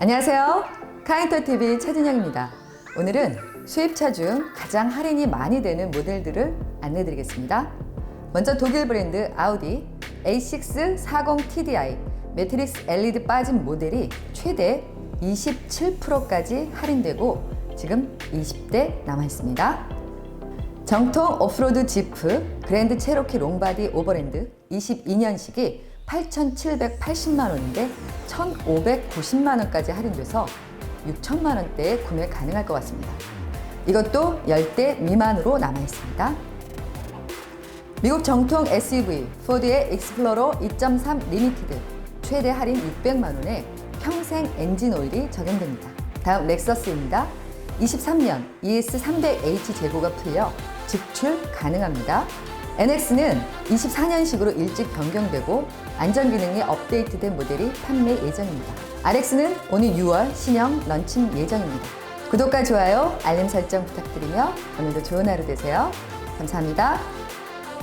안녕하세요. 카인터TV 최진영입니다. 오늘은 수입차 중 가장 할인이 많이 되는 모델들을 안내 드리겠습니다. 먼저 독일 브랜드 아우디 A6 40 TDI 매트릭스 LED 빠진 모델이 최대 27%까지 할인되고 지금 20대 남아 있습니다. 정통 오프로드 지프 그랜드 체로키 롱바디 오버랜드 22년식이 8,780만 원인데 1,590만 원까지 할인돼서 6천만 원대에 구매 가능할 것 같습니다. 이것도 10대 미만으로 남아 있습니다. 미국 정통 SUV 포드의 익스플로러 2.3 리미티드 최대 할인 600만 원에 평생 엔진 오일이 적용됩니다. 다음 렉서스입니다. 23년 ES300H 재고가 풀려 직출 가능합니다. NX는 24년식으로 일찍 변경되고 안전 기능이 업데이트된 모델이 판매 예정입니다. RX는 오늘 6월 신형 런칭 예정입니다. 구독과 좋아요, 알림 설정 부탁드리며 오늘도 좋은 하루 되세요. 감사합니다.